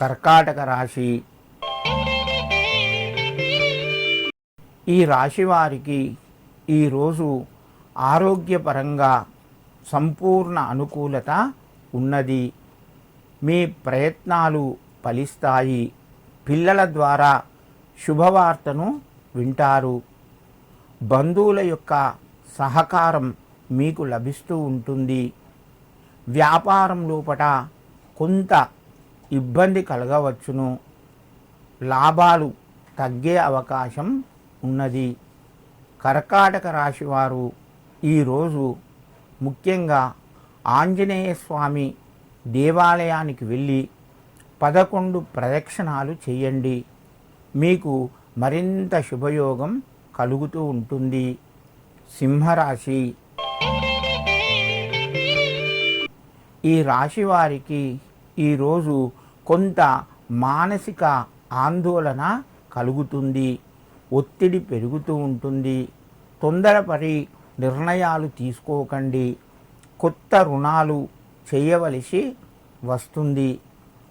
కర్కాటక రాశి. ఈ రాశి వారికి ఈరోజు ఆరోగ్యపరంగా సంపూర్ణ అనుకూలత ఉన్నది. మీ ప్రయత్నాలు ఫలిస్తాయి. పిల్లల ద్వారా శుభవార్తను వింటారు. బంధువుల యొక్క సహకారం మీకు లభిస్తూ ఉంటుంది. వ్యాపారం లోపట కొంత ఇబ్బంది కలగవచ్చును. లాభాలు తగ్గే అవకాశం ఉన్నది. కర్కాటక రాశి వారు ఈరోజు ముఖ్యంగా ఆంజనేయ స్వామి దేవాలయానికి వెళ్ళి పదకొండు ప్రదక్షిణాలు చేయండి. మీకు మరింత శుభయోగం కలుగుతూ ఉంటుంది. సింహరాశి. ఈ రాశి వారికి ఈరోజు కొంత మానసిక ఆందోళన కలుగుతుంది ఒత్తిడి పెరుగుతూ ఉంటుంది. తొందరపడి నిర్ణయాలు తీసుకోకండి. కొత్త రుణాలు చేయవలసి వస్తుంది.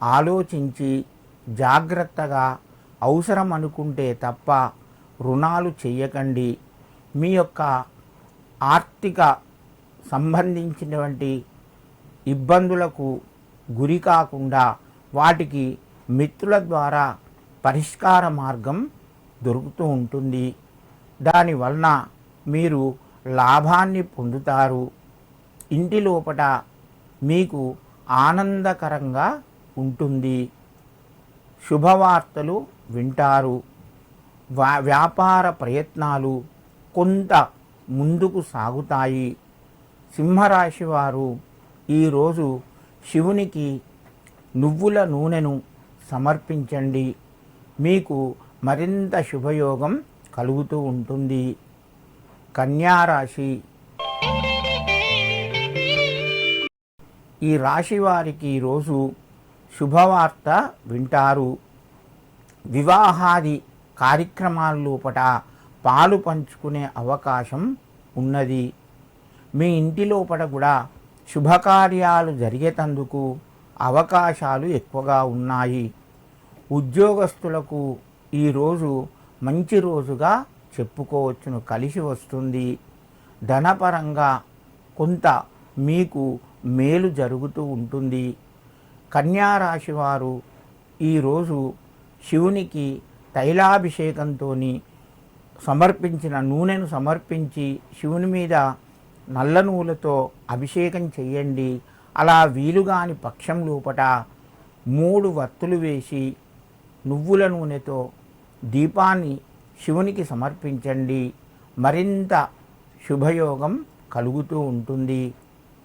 ఆలోచించి జాగ్రత్తగా అవసరం అనుకుంటే తప్ప రుణాలు చేయకండి మీ యొక్క ఆర్థిక సంబంధించినటువంటి ఇబ్బందులకు గురి కాకుండా వాటికి మిత్రుల ద్వారా పరిష్కార మార్గం దొరుకుతూ ఉంటుంది. దానివలన మీరు లాభాన్ని పొందుతారు. ఇంటి లోపల మీకు ఆనందకరంగా ఉంటుంది. శుభవార్తలు వింటారు. వా వ్యాపార ప్రయత్నాలు కొంత ముందుకు సాగుతాయి. సింహరాశి వారు ఈరోజు శివునికి నువ్వుల నూనెను సమర్పించండి. మీకు మరింత శుభయోగం కలుగుతూ ఉంటుంది. కన్యారాశి. ఈ రాశి వారికి ఈరోజు శుభవార్త వింటారు. వివాహాది కార్యక్రమాల లోపట పాలు పంచుకునే అవకాశం ఉన్నది. మీ ఇంటి లోపల కూడా శుభకార్యాలు జరిగేటందుకు అవకాశాలు ఎక్కువగా ఉన్నాయి. ఉద్యోగస్తులకు ఈరోజు మంచి రోజుగా చెప్పుకోవచ్చును కలిసి వస్తుంది. ధనపరంగా కొంత మీకు మేలు జరుగుతూ ఉంటుంది. కన్యారాశి వారు ఈరోజు శివునికి తైలాభిషేకంతో సమర్పించిన నూనెను సమర్పించి శివుని మీద నల్ల నూనెతో అభిషేకం చేయండి. అలా వీలుగాని పక్షం లోపట మూడు వత్తులు వేసి నువ్వుల నూనెతో దీపాన్ని శివునికి సమర్పించండి. మరింత శుభయోగం కలుగుతూ ఉంటుంది.